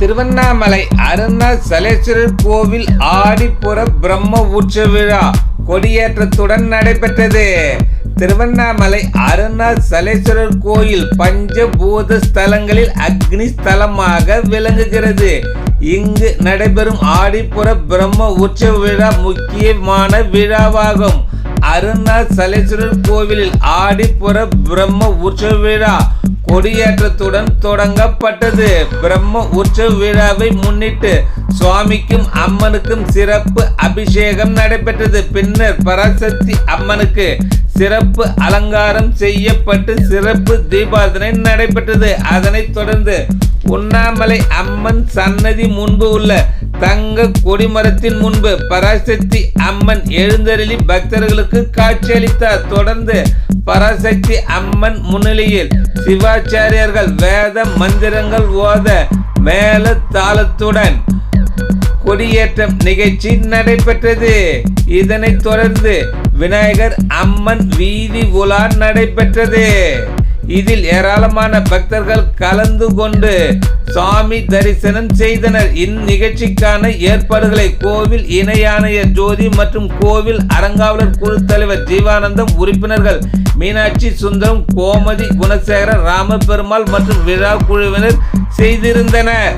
திருவண்ணாமலை அருணாசலேஸ்வரர் கோவில் ஆடிப்புற பிரம்ம உற்சவ விழா கொடியேற்றத்துடன் நடைபெற்றது. திருவண்ணாமலை அருணாசலேஸ்வரர் கோயில் பஞ்சபூத ஸ்தலங்களில் அக்னி ஸ்தலமாக விளங்குகிறது. இங்கு நடைபெறும் ஆடிப்புற பிரம்ம உற்சவ விழா முக்கியமான விழாவாகும். அருணாசலேஸ்வரர் கோவிலில் ஆடிப்புற பிரம்ம உற்சவ விழா கொடியேற்றத்துடன் தொடங்கப்பட்டது. பிரம்ம உற்சவ விழாவை முன்னிட்டு சுவாமிக்கும் அம்மனுக்கும் சிறப்பு அபிஷேகம் நடைபெற்றது. பின்னர் பராசக்தி அம்மனுக்கு சிறப்பு அலங்காரம் செய்யப்பட்டு சிறப்பு தீபாரதனை நடைபெற்றது. அதனைத் தொடர்ந்து உண்ணாமலை அம்மன் சன்னதி முன்பு உள்ள தங்க கொடிமரத்தின் முன்பு பராசக்தி அம்மன் எழுந்தருளி பக்தர்களுக்கு காட்சியளித்தார். தொடர்ந்து பராசக்தி அம்மன் முன்னிலையில் சிவாச்சாரியர்கள் வேத மந்திரங்கள் ஓத மேல தாளத்துடன் கொடியேற்றம் நிகழ்ச்சி நடைபெற்றது. இதனைத் தொடர்ந்து விநாயகர் அம்மன் வீதி உலா நடைபெற்றது. இதில் ஏராளமான பக்தர்கள் கலந்து கொண்டு சாமி தரிசனம் செய்தனர். இந்நிகழ்ச்சிக்கான ஏற்பாடுகளை கோவில் இணை ஆணையர் ஜோதி மற்றும் கோவில் அறங்காவலர் குழு தலைவர் ஜீவானந்தம் உறுப்பினர்கள் மீனாட்சி சுந்தரம் கோமதி குணசேகரன் ராமபெருமாள் மற்றும் விழா குழுவினர் செய்திருந்தனர்.